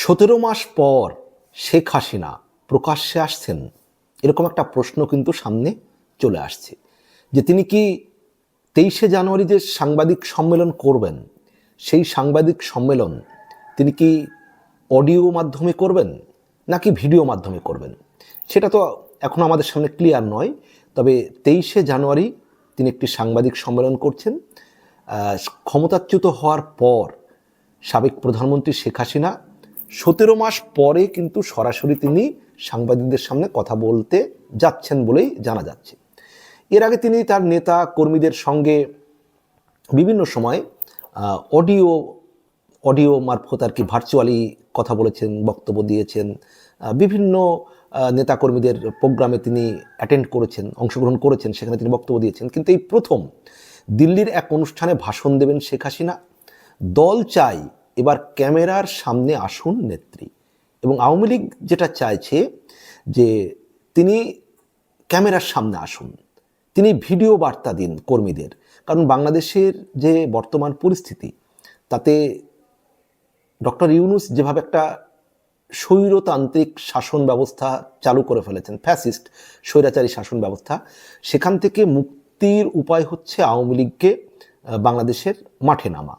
সতেরো মাস পর শেখ হাসিনা প্রকাশ্যে আসছেন, এরকম একটা প্রশ্ন কিন্তু সামনে চলে আসছে যে তিনি কি তেইশে জানুয়ারি যে সাংবাদিক সম্মেলন করবেন, সেই সাংবাদিক সম্মেলন তিনি কি অডিও মাধ্যমে করবেন নাকি ভিডিও মাধ্যমে করবেন? সেটা তো এখন আমাদের সামনে ক্লিয়ার নয়, তবে তেইশে জানুয়ারি তিনি একটি সাংবাদিক সম্মেলন করছেন ক্ষমতাচ্যুত হওয়ার পর সাবেক প্রধানমন্ত্রী শেখ হাসিনা সতেরো মাস পরে কিন্তু সরাসরি তিনি সাংবাদিকদের সামনে কথা বলতে যাচ্ছেন বলেই জানা যাচ্ছে। এর আগে তিনি তার নেতা কর্মীদের সঙ্গে বিভিন্ন সময় অডিও অডিও মারফত আর কি ভার্চুয়ালি কথা বলেছেন, বক্তব্য দিয়েছেন। বিভিন্ন নেতাকর্মীদের প্রোগ্রামে তিনি অ্যাটেন্ড করেছেন, অংশগ্রহণ করেছেন, সেখানে তিনি বক্তব্য দিয়েছেন। কিন্তু এই প্রথম দিল্লির এক অনুষ্ঠানে ভাষণ দেবেন শেখ হাসিনা। দল চাই এবার ক্যামেরার সামনে আসুন নেত্রী। এবং আওয়ামী লীগ যেটা চাইছে যে তিনি ক্যামেরার সামনে আসুন। তিনি ভিডিও বার্তা দিন কর্মীদের। কারণ বাংলাদেশের যে বর্তমান পরিস্থিতি, তাতে ডক্টর ইউনুস যেভাবে একটা স্বৈরতান্ত্রিক শাসন ব্যবস্থা চালু করে ফেলেছেন, ফ্যাসিস্ট স্বৈরাচারী শাসন ব্যবস্থা, সেখান থেকে মুক্তির উপায় হচ্ছে আওয়ামী লীগকে বাংলাদেশের মাঠে নামা।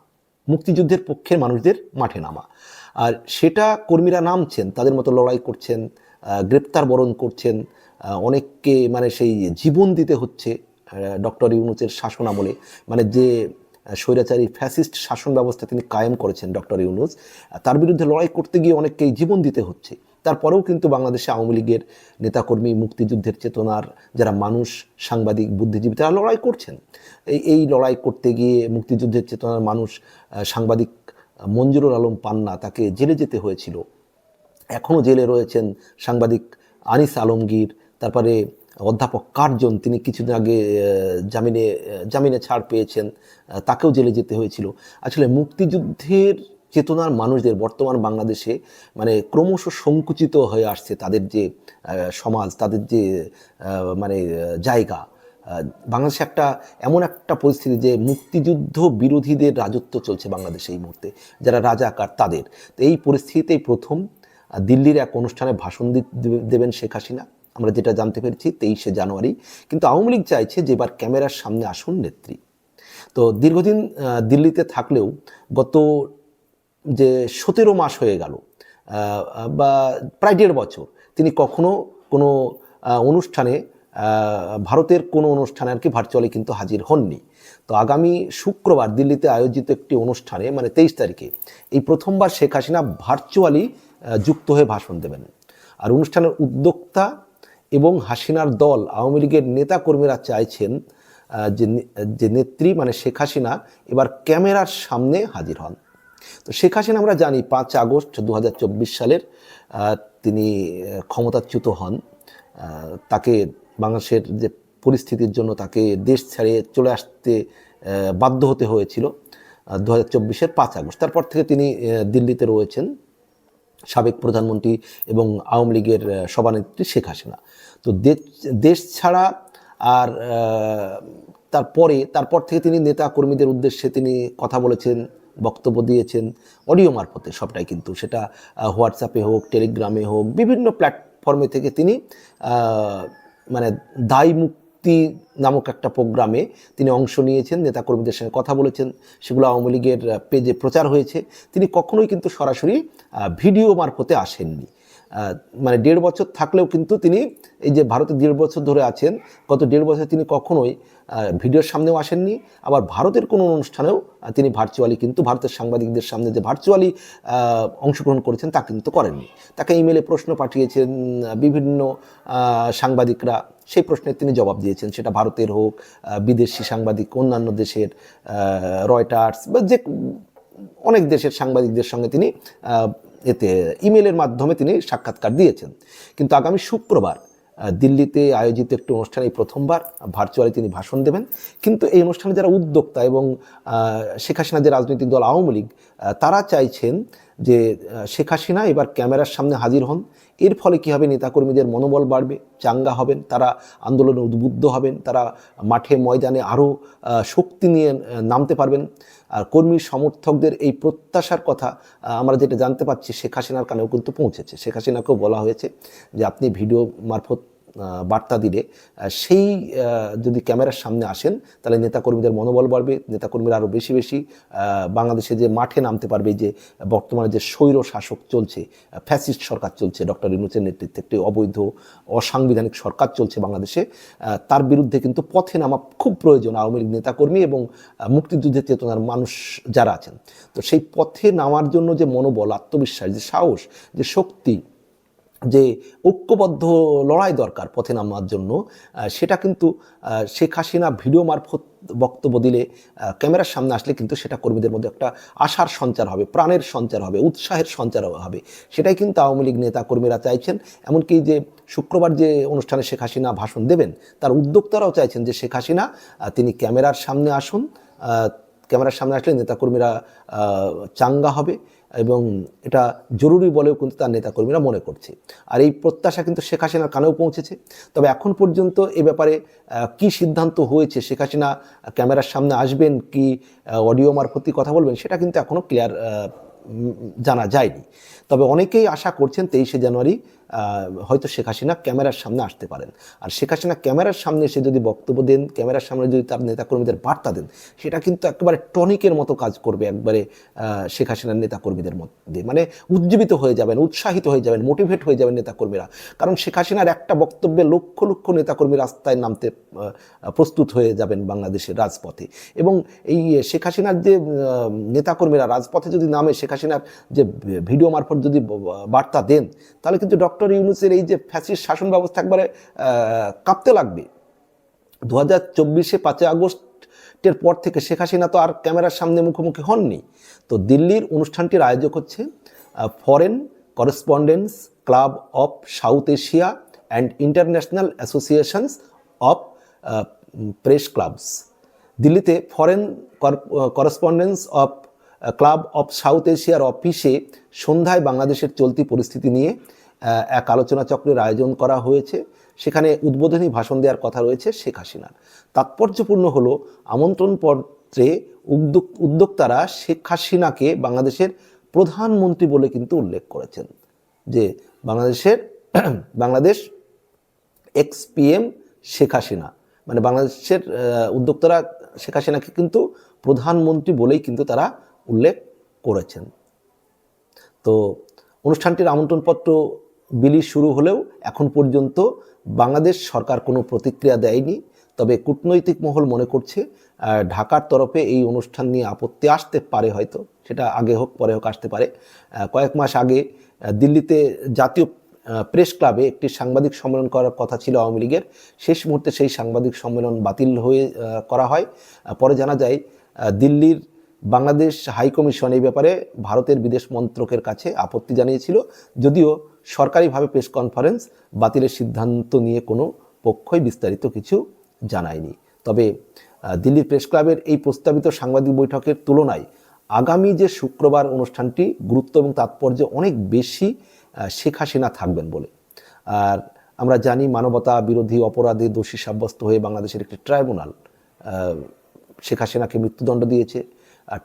মুক্তিযুদ্ধের পক্ষের মানুষদের মাঠে নামা। আর সেটা কর্মীরা নামছেন, তাদের মতো লড়াই করছেন গ্রেপ্তার বরণ করছেন অনেককে মানে সেই জীবন দিতে হচ্ছে ডক্টর ইউনুসের শাসন আমলে মানে যে স্বৈরাচারী ফ্যাসিস্ট শাসন ব্যবস্থা তিনি কায়েম করেছেন ডক্টর ইউনুস, তার বিরুদ্ধে লড়াই করতে গিয়ে অনেককেই জীবন দিতে হচ্ছে। তারপরেও কিন্তু বাংলাদেশে আওয়ামী লীগের নেতাকর্মী, মুক্তিযুদ্ধের চেতনার যারা মানুষ, সাংবাদিক, বুদ্ধিজীবী, তারা লড়াই করছেন। এই এই লড়াই করতে গিয়ে মুক্তিযুদ্ধের চেতনার মানুষ সাংবাদিক মঞ্জুরুল আলম পান্না তাকে জেলে যেতে হয়েছিল। এখনও জেলে রয়েছেন সাংবাদিক আনিস আলমগীর, তারপরে অধ্যাপক কার্জন, তিনি কিছুদিন আগে জামিনে জামিনে ছাড় পেয়েছেন তাকেও জেলে যেতে হয়েছিল। আসলে মুক্তিযুদ্ধের চেতনার মানুষদের বর্তমান বাংলাদেশে মানে ক্রমশ সংকুচিত হয়ে আসছে তাদের যে সমাজ, তাদের যে মানে জায়গা। বাংলাদেশে একটা এমন একটা পরিস্থিতি যে মুক্তিযুদ্ধ বিরোধীদের রাজত্ব চলছে বাংলাদেশে এই মুহূর্তে, যারা রাজাকার তাদের। তো এই পরিস্থিতিতেই প্রথম দিল্লির এক অনুষ্ঠানে ভাষণ দেবেন শেখ হাসিনা। আমরা যেটা জানতে পেরেছি তেইশে জানুয়ারি। কিন্তু আওয়ামী লীগ চাইছে যে এবার ক্যামেরার সামনে আসুন নেত্রী। তো দীর্ঘদিন দিল্লিতে থাকলেও গত যে সতেরো মাস হয়ে গেল বা প্রায় দেড় বছর, তিনি কখনো কোনো অনুষ্ঠানে ভারতের কোনো অনুষ্ঠানে আর কি ভার্চুয়ালি কিন্তু হাজির হননি। তো আগামী শুক্রবার দিল্লিতে আয়োজিত একটি অনুষ্ঠানে মানে তেইশ তারিখে, এই প্রথমবার শেখ হাসিনা ভার্চুয়ালি যুক্ত হয়ে ভাষণ দেবেন। আর অনুষ্ঠানের উদ্যোক্তা এবং হাসিনার দল আওয়ামী লীগের নেতাকর্মীরা চাইছেন যে যে নেত্রী মানে শেখ হাসিনা, এবার ক্যামেরার সামনে হাজির হন। তো শেখ হাসিনা আমরা জানি পাঁচ আগস্ট দু হাজার চব্বিশ সালের তিনি ক্ষমতাচ্যুত হন। তাকে বাংলাদেশের যে পরিস্থিতির জন্য তাকে দেশ ছেড়ে চলে আসতে বাধ্য হতে হয়েছিল দু হাজার চব্বিশের পাঁচ আগস্ট। তারপর থেকে তিনি দিল্লিতে রয়েছেন সাবেক প্রধানমন্ত্রী এবং আওয়ামী লীগের সভানেত্রী শেখ হাসিনা। তো দেশ- দেশ ছাড়া আর তারপরে, তারপর থেকে তিনি নেতা কর্মীদের উদ্দেশ্যে তিনি কথা বলেছেন বক্তব্য দিয়েছেন, অডিও মারফতে সবটাই কিন্তু। সেটা হোয়াটসঅ্যাপে হোক, টেলিগ্রামে হোক, বিভিন্ন প্ল্যাটফর্মে থেকে তিনি মানে দায় মুক্তি নামক একটা প্রোগ্রামে তিনি অংশ নিয়েছেন, নেতাকর্মীদের সঙ্গে কথা বলেছেন। সেগুলো আওয়ামী লীগের পেজে প্রচার হয়েছে। তিনি কখনোই কিন্তু সরাসরি ভিডিও মারফতে আসেননি। মানে দেড় বছর থাকলেও কিন্তু তিনি এই যে ভারতে দেড় বছর ধরে আছেন, গত দেড় বছর তিনি কখনোই ভিডিওর সামনেও আসেননি। আবার ভারতের কোনো অনুষ্ঠানেও তিনি ভার্চুয়ালি কিন্তু ভারতের সাংবাদিকদের সামনে যে ভার্চুয়ালি অংশগ্রহণ করেছেন তা কিন্তু করেননি। তাকে ইমেলে প্রশ্ন পাঠিয়েছেন বিভিন্ন সাংবাদিকরা। সেই প্রশ্নের তিনি জবাব দিয়েছেন, সেটা ভারতের হোক বিদেশি সাংবাদিক, অন্যান্য দেশের রয়টার্স বা যে অনেক দেশের সাংবাদিকদের সঙ্গে তিনি এতে ইমেলের মাধ্যমে তিনি সাক্ষাৎকার দিয়েছেন। কিন্তু আগামী শুক্রবার দিল্লিতে আয়োজিত একটি অনুষ্ঠানে প্রথমবার ভার্চুয়ালি তিনি ভাষণ দেবেন। কিন্তু এই অনুষ্ঠানে যারা উদ্যোক্তা এবং শেখ হাসিনা যে রাজনৈতিক দল আওয়ামী লীগ তারা চাইছেন যে শেখ হাসিনা এবার ক্যামেরার সামনে হাজির হন। এর ফলে কী হবে? নেতাকর্মীদের মনোবল বাড়বে, চাঙ্গা হবেন, তারা আন্দোলনে উদ্বুদ্ধ হবেন, তারা মাঠে, ময়দানে আরও শক্তি নিয়ে নামতে পারবেন। আর কর্মী সমর্থকদের এই প্রত্যাশার কথা আমরা যেটা জানতে পারছি শেখ হাসিনার কানেও কিন্তু পৌঁছেছে। শেখ হাসিনাকেও বলা হয়েছে যে, আপনি ভিডিও মারফত বার্তা দিলে সেই যদি ক্যামেরার সামনে আসেন, তাহলে নেতাকর্মীদের মনোবল বাড়বে, নেতাকর্মীরা আরও বেশি বেশি বাংলাদেশে যে মাঠে নামতে পারবে, যে বর্তমানে যে স্বৈর শাসক চলছে ফ্যাসিস্ট সরকার চলছে, ডক্টর ইনুসের নেতৃত্বে একটি অবৈধ, অসাংবিধানিক সরকার চলছে বাংলাদেশে তার বিরুদ্ধে কিন্তু পথে নামা খুব প্রয়োজন আওয়ামী লীগ নেতাকর্মী এবং মুক্তিযুদ্ধের চেতনার মানুষ যারা আছেন। তো সেই পথে নামার জন্য যে মনোবল, আত্মবিশ্বাস, যে সাহস, যে শক্তি যে ঐক্যবদ্ধ লড়াই দরকার পথে নামার জন্য সেটা কিন্তু শেখ হাসিনা ভিডিও মারফত বক্তব্য দিলে ক্যামেরার সামনে আসলে কিন্তু সেটা কর্মীদের মধ্যে একটা আশার সঞ্চার হবে, প্রাণের সঞ্চার হবে, উৎসাহের সঞ্চার হবে। সেটাই কিন্তু আওয়ামী লীগ নেতা কর্মীরা চাইছেন। এমনকি যে শুক্রবার যে অনুষ্ঠানে শেখ হাসিনা ভাষণ দেবেন, তার উদ্যোক্তারাও চাইছেন যে শেখ হাসিনা তিনি ক্যামেরার সামনে আসুন ক্যামেরার সামনে আসলে নেতাকর্মীরা চাঙ্গা হবে এবং এটা জরুরি বলেও কিন্তু তার নেতাকর্মীরা মনে করছে। আর এই প্রত্যাশা কিন্তু শেখ হাসিনার কানেও পৌঁছেছে। তবে এখন পর্যন্ত এ ব্যাপারে কি সিদ্ধান্ত হয়েছে, শেখ হাসিনা ক্যামেরার সামনে আসবেন কি অডিও মারফতি কথা বলবেন, সেটা কিন্তু এখনও ক্লিয়ার জানা যায়নি। তবে অনেকেই আশা করছেন তেইশে জানুয়ারি হয়তো শেখ হাসিনা ক্যামেরার সামনে আসতে পারেন। আর শেখ হাসিনা ক্যামেরার সামনে এসে যদি বক্তব্য দেন, ক্যামেরার সামনে যদি তার নেতাকর্মীদের বার্তা দেন, সেটা কিন্তু একেবারে টনিকের মতো কাজ করবে একবারে শেখ হাসিনার নেতাকর্মীদের মধ্যে। মানে উজ্জীবিত হয়ে যাবেন, উৎসাহিত হয়ে যাবেন মোটিভেট হয়ে যাবেন নেতাকর্মীরা। কারণ শেখ হাসিনার একটা বক্তব্যে লক্ষ লক্ষ নেতাকর্মী রাস্তায় নামতে প্রস্তুত হয়ে যাবেন বাংলাদেশের রাজপথে। এবং এই শেখ হাসিনার যে নেতাকর্মীরা রাজপথে যদি নামে, শেখ হাসিনার যে ভিডিও মারফত যদি বার্তা দেন, তাহলে কিন্তু ডক্টর ইউনুসের এই যে ফ্যাসিস্ট শাসন ব্যবস্থা একবারে কাঁপতে লাগবে। দু হাজার চব্বিশে পাঁচই আগস্টের পর থেকে শেখ হাসিনা তো আর ক্যামেরার সামনে মুখোমুখি হননি। তো দিল্লির অনুষ্ঠানটির আয়োজক হচ্ছে foreign correspondence club of south Asia and international associations of press clubs দিল্লিতে foreign correspondence of club of south এশিয়ার অফিসে সন্ধ্যায় বাংলাদেশের চলতি পরিস্থিতি নিয়ে এক আলোচনা চক্রের আয়োজন করা হয়েছে। সেখানে উদ্বোধনী ভাষণ দেওয়ার কথা রয়েছে শেখ হাসিনার। তাৎপর্যপূর্ণ হলো, আমন্ত্রণ পত্রে উদ্যোগ, উদ্যোক্তারা শেখ হাসিনাকে বাংলাদেশের প্রধানমন্ত্রী বলে কিন্তু উল্লেখ করেছেন। যে বাংলাদেশের, বাংলাদেশ এক্সপিএম শেখ হাসিনা মানে বাংলাদেশের উদ্যোক্তারা শেখ হাসিনাকে কিন্তু প্রধানমন্ত্রী বলেই কিন্তু তারা উল্লেখ করেছেন। তো অনুষ্ঠানটির আমন্ত্রণপত্র বিলি শুরু হলেও এখন পর্যন্ত বাংলাদেশ সরকার কোনো প্রতিক্রিয়া দেয়নি। তবে কূটনৈতিক মহল মনে করছে ঢাকার তরফে এই অনুষ্ঠান নিয়ে আপত্তি আসতে পারে হয়তো, সেটা আগে হোক, পরে হোক আসতে পারে। কয়েক মাস আগে দিল্লিতে জাতীয় প্রেস ক্লাবে একটি সাংবাদিক সম্মেলন করার কথা ছিল আওয়ামী লীগের। শেষ মুহূর্তে সেই সাংবাদিক সম্মেলন বাতিল হয়ে করা হয়। পরে জানা যায় দিল্লির বাংলাদেশ হাই কমিশন এই ব্যাপারে ভারতের বিদেশ মন্ত্রকের কাছে আপত্তি জানিয়েছিল। যদিও সরকারিভাবে প্রেস কনফারেন্স বাতিলের সিদ্ধান্ত নিয়ে কোনো পক্ষই বিস্তারিত কিছু জানায়নি। তবে দিল্লির প্রেস ক্লাবের এই প্রস্তাবিত সাংবাদিক বৈঠকের তুলনায় আগামী যে শুক্রবার অনুষ্ঠানটি গুরুত্ব এবং তাৎপর্য অনেক বেশি শেখ হাসিনা থাকবেন বলে। আর আমরা জানি মানবতা বিরোধী অপরাধে দোষী সাব্যস্ত হয়ে বাংলাদেশের একটি ট্রাইব্যুনাল শেখ হাসিনাকে মৃত্যুদণ্ড দিয়েছে।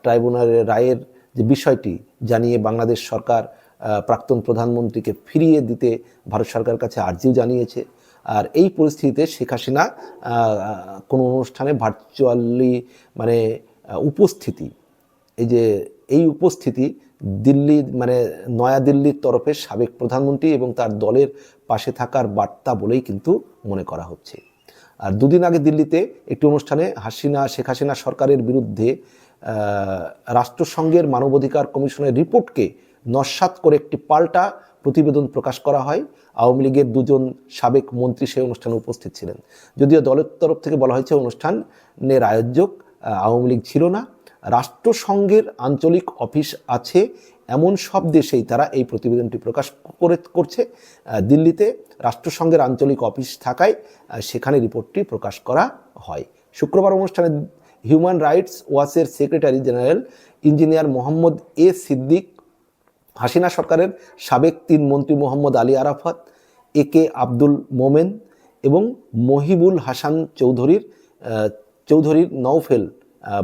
ট্রাইব্যুনালের রায়ের যে বিষয়টি জানিয়ে বাংলাদেশ সরকার প্রাক্তন প্রধানমন্ত্রীকে ফিরিয়ে দিতে ভারত সরকারের কাছে আর্জিও জানিয়েছে। আর এই পরিস্থিতিতে শেখ হাসিনা কোনো অনুষ্ঠানে ভার্চুয়ালি মানে উপস্থিতি, এই যে, এই উপস্থিতি দিল্লি মানে নয়াদিল্লির তরফে সাবেক প্রধানমন্ত্রী এবং তার দলের পাশে থাকার বার্তা বলেই কিন্তু মনে করা হচ্ছে। আর দুদিন আগে দিল্লিতে একটি অনুষ্ঠানে হাসিনা, শেখ হাসিনা সরকারের বিরুদ্ধে রাষ্ট্রসংঘের মানবাধিকার কমিশনের রিপোর্টকে নস্বাত করে একটি পাল্টা প্রতিবেদন প্রকাশ করা হয়। আওয়ামী লীগের দুজন সাবেক মন্ত্রী সেই অনুষ্ঠানে উপস্থিত ছিলেন। যদিও দলের তরফ থেকে বলা হয়েছে অনুষ্ঠানের আয়োজক আওয়ামী লীগ ছিল না। রাষ্ট্রসংঘের আঞ্চলিক অফিস আছে এমন সব দেশেই তারা এই প্রতিবেদনটি প্রকাশ করে, করছে। দিল্লিতে রাষ্ট্রসংঘের আঞ্চলিক অফিস থাকায় সেখানে রিপোর্টটি প্রকাশ করা হয়। শুক্রবার অনুষ্ঠানে human rights ওয়াচের secretary general engineer Mohammad A Siddique Hasina সরকারের সাবেক তিন মন্ত্রী মোহাম্মদ আলী আরাফাত এ কে আব্দুল মোমেন এবং মহিবুল হাসান চৌধুরীর চৌধুরীর নৌফেল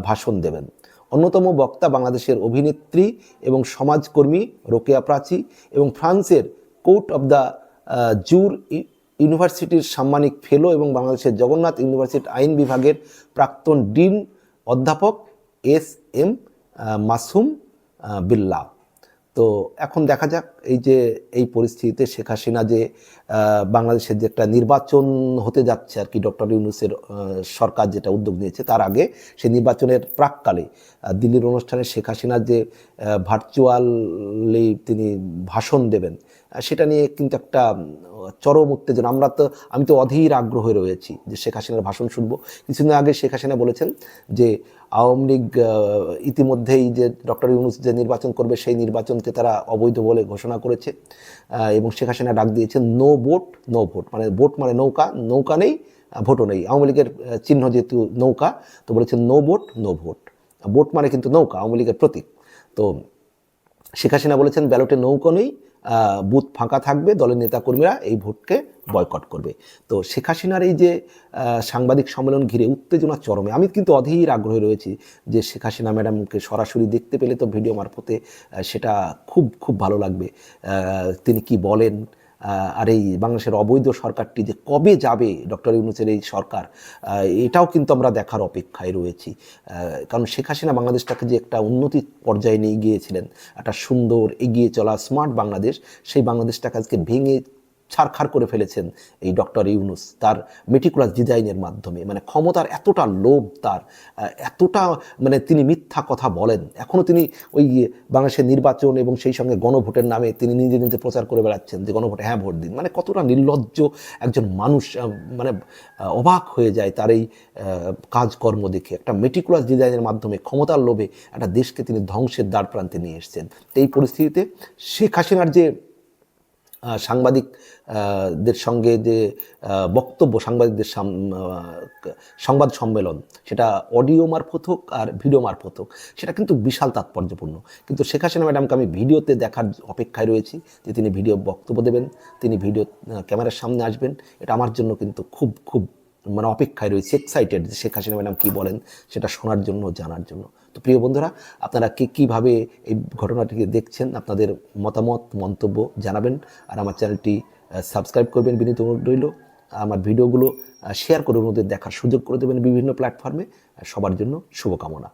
ভাষণ দেবেন। অন্যতম বক্তা বাংলাদেশের অভিনেত্রী এবং সমাজকর্মী রোকেয়া প্রাচী এবং ফ্রান্সের কোর্ট অব দ্য জুর ইউনিভার্সিটির সাম্মানিক ফেলো এবং বাংলাদেশের জগন্নাথ ইউনিভার্সিটির আইন বিভাগের প্রাক্তন ডিন অধ্যাপক এস এম মাসুম বিল্লা। তো এখন দেখা যাক এই যে এই পরিস্থিতিতে শেখ হাসিনা যে বাংলাদেশের যে একটা নির্বাচন হতে যাচ্ছে আর কি, ডক্টর ইউনুসের সরকার যেটা উদ্যোগ নিয়েছে, তার আগে সেই নির্বাচনের প্রাককালে দিল্লির অনুষ্ঠানে শেখ হাসিনার যে ভার্চুয়ালি তিনি ভাষণ দেবেন সেটা নিয়ে কিন্তু একটা চরম উত্তেজনা। আমরা তো, আমি তো অধীর আগ্রহে রয়েছি যে শেখ হাসিনার ভাষণ শুনব। কিছুদিন আগে শেখ হাসিনা বলেছেন যে আওয়ামী লীগ ইতিমধ্যেই যে ডক্টর ইউনুস যে নির্বাচন করবে, সেই নির্বাচনকে তারা অবৈধ বলে ঘোষণা করেছে। এবং শেখ হাসিনা ডাক দিয়েছেন, নো ভোট নো ভোট। মানে ভোট মানে নৌকা নৌকা নেই ভোটও নেই। আওয়ামী লীগের চিহ্ন যেহেতু নৌকা, তো বলেছেন, no vote no vote. Vote মানে কিন্তু নৌকা, আওয়ামী লীগের প্রতীক। তো শেখ হাসিনা বলেছেন, ব্যালটে নৌকো নেই বুথ ফাঁকা থাকবে, দলের নেতাকর্মীরা এই ভোটকে বয়কট করবে। তো শেখ হাসিনার এই যে সাংবাদিক সম্মেলন ঘিরে উত্তেজনা চরমে, আমি কিন্তু অধীর আগ্রহে রয়েছি যে শেখ হাসিনা ম্যাডামকে সরাসরি দেখতে পেলে তো ভিডিও মারফতে সেটা খুব খুব ভালো লাগবে। তিনি কি বলেন আর এই বাংলাদেশের অবৈধ সরকারটি যে কবে যাবে, ডক্টর ইউনুসের এই সরকার এটাও কিন্তু আমরা দেখার অপেক্ষায় রয়েছি। কারণ শেখ হাসিনা বাংলাদেশটাকে যে একটা উন্নতি পর্যায়ে নিয়ে গিয়েছিলেন, একটা সুন্দর এগিয়ে চলা, স্মার্ট বাংলাদেশ, সেই বাংলাদেশটাকে আজকে ভেঙে ছারখার করে ফেলেছেন এই ডক্টর ইউনুস তার মেটিকুলাস ডিজাইনের মাধ্যমে। মানে ক্ষমতার এতটা লোভ তার এতটা মানে তিনি মিথ্যা কথা বলেন। এখনও তিনি ওই বাংলাদেশের নির্বাচন এবং সেই সঙ্গে গণভোটের নামে তিনি নিজে নিজে প্রচার করে বেড়াচ্ছেন যে গণভোটে হ্যাঁ ভোট দিন। মানে কতটা নির্লজ্জ একজন মানুষ মানে অবাক হয়ে যায় তার এই কাজকর্ম দেখে। একটা মেটিকুলাস ডিজাইনের মাধ্যমে ক্ষমতার লোভে একটা দেশকে তিনি ধ্বংসের দ্বার প্রান্তে নিয়ে এসেছেন। এই পরিস্থিতিতে শেখ হাসিনার যে আহ, সাংবাদিক দের সঙ্গে যে বক্তব্য সাংবাদিকদের সংবাদ সম্মেলন সেটা অডিও মারফত হোক আর ভিডিও মারফত হোক সেটা কিন্তু বিশাল তাৎপর্যপূর্ণ। কিন্তু শেখ হাসিনা ম্যাডামকে আমি ভিডিওতে দেখার অপেক্ষায় রয়েছি যে তিনি ভিডিও বক্তব্য দেবেন তিনি ভিডিও ক্যামেরার সামনে আসবেন। এটা আমার জন্য কিন্তু খুব খুব মানে অপেক্ষায় রয়েছে এক্সাইটেড যে শেখ হাসিনা ম্যাডাম কী বলেন সেটা শোনার জন্য জানার জন্য। তো প্রিয় বন্ধুরা, আপনারা কী কীভাবে এই ঘটনাটিকে দেখছেন, আপনাদের মতামত, মন্তব্য জানাবেন আর আমার চ্যানেলটি সাবস্ক্রাইব করবেন বিনীত রইল। আমার ভিডিওগুলো শেয়ার করে ওদের দেখার সুযোগ করে দেবেন বিভিন্ন প্ল্যাটফর্মে সবার জন্য শুভকামনা।